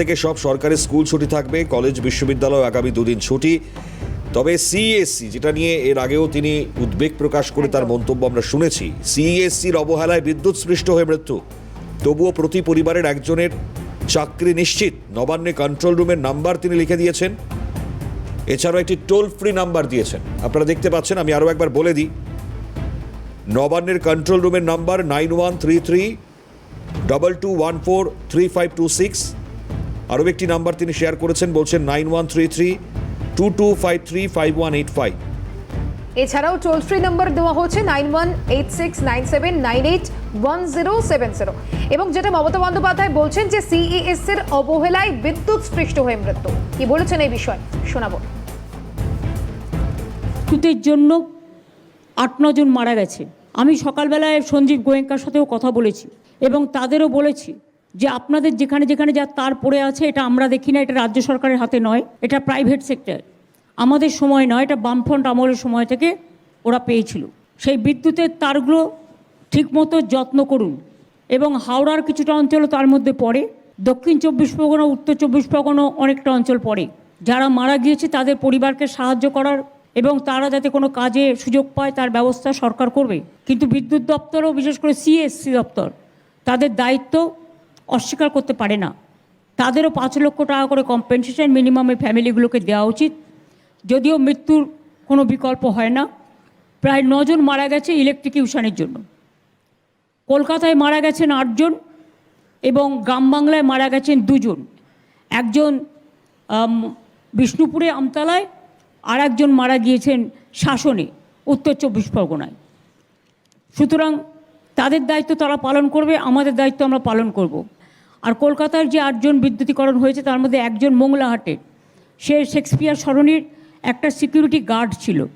থেকে সব সরকারি স্কুল ছুটি থাকবে, কলেজ, বিশ্ববিদ্যালয় আগামী দুদিন ছুটি। তবে সিএসসি যেটা নিয়ে এর আগেও তিনি উদ্বেগ প্রকাশ করে তার মন্তব্য আমরা শুনেছি সিএসসির অবহেলায় বিদ্যুৎ স্পৃষ্ট হয়ে মৃত্যু। তবুও প্রতি পরিবারের একজনের চাকরি নিশ্চিত, নবান্নে কন্ট্রোল রুমের নাম্বার তিনি লিখে দিয়েছেন। এছাড়াও একটি টোল ফ্রি নাম্বার দিয়েছেন। আপনারা দেখতে পাচ্ছেন, আমি আরও একবার বলে দিই। নবান্নের কন্ট্রোল রুমের number nine one three three double two one four three five two six আরও একটি নাম্বার তিনি শেয়ার করেছেন বলছেন nine one three three two two five three five one eight five. এছাড়াও টোল ফ্রি নাম্বার দেওয়া হচ্ছে nine one eight six nine seven nine eight one zero seven zero. এবং যেটা মমতা বন্দ্যোপাধ্যায় বলছেন যে সিইএস এর অবহেলায় বিদ্যুৎ স্পৃষ্ট হয়ে মৃত্যু। কি বলেছেন এই বিষয়ে? শোনাবো। বিদ্যুতের জন্য আট নজন মারা গেছে। আমি সকালবেলায় সঞ্জীব গোয়েঙ্কার সাথেও কথা বলেছি এবং তাদেরও বলেছি যে আপনাদের যেখানে যেখানে যা তার পড়ে আছে, এটা আমরা দেখি না, এটা রাজ্য সরকারের হাতে নয়, এটা প্রাইভেট সেক্টর আমাদের সময় নয়, এটা বামফ্রন্ট আমলের সময় থেকে ওরা পেয়েছিল। সেই বিদ্যুতের তারগুলো ঠিকমতো যত্ন করুন এবং হাওড়ার কিছুটা অঞ্চলও তার মধ্যে পড়ে, দক্ষিণ চব্বিশ পরগনা, উত্তর চব্বিশ পরগনা অনেকটা অঞ্চল পড়ে। যারা মারা গিয়েছে, তাদের পরিবারকে সাহায্য করার এবং তারা যাতে কোনো কাজে সুযোগ পায়, তার ব্যবস্থা সরকার করবে। কিন্তু বিদ্যুৎ দপ্তরও, বিশেষ করে সিএসসি দপ্তর, তাদের দায়িত্ব অস্বীকার করতে পারে না। তাদেরও পাঁচ লক্ষ টাকা করে কম্পেনসেশন মিনিমামে ফ্যামিলিগুলোকে দেওয়া উচিত। যদিও মৃত্যুর কোনো বিকল্প হয় না। প্রায় নজন মারা গেছে ইলেকট্রিকিউশনের জন্য। কলকাতায় মারা গেছেন আটজন এবং গ্রাম বাংলায় মারা গেছেন দুজন। একজন বিষ্ণুপুরে আমতলায় আর একজন মারা গিয়েছেন শাসনে, উত্তর চব্বিশ পরগনায়। সুতরাং তাদের দায়িত্ব তারা পালন করবে, আমাদের দায়িত্ব আমরা পালন করব। আর কলকাতার যে আটজন বিদ্যুতীকরণ হয়েছে, তার মধ্যে একজন মোংলাহাটে। সে শেক্সপিয়ার সরণির একটা সিকিউরিটি গার্ড ছিল।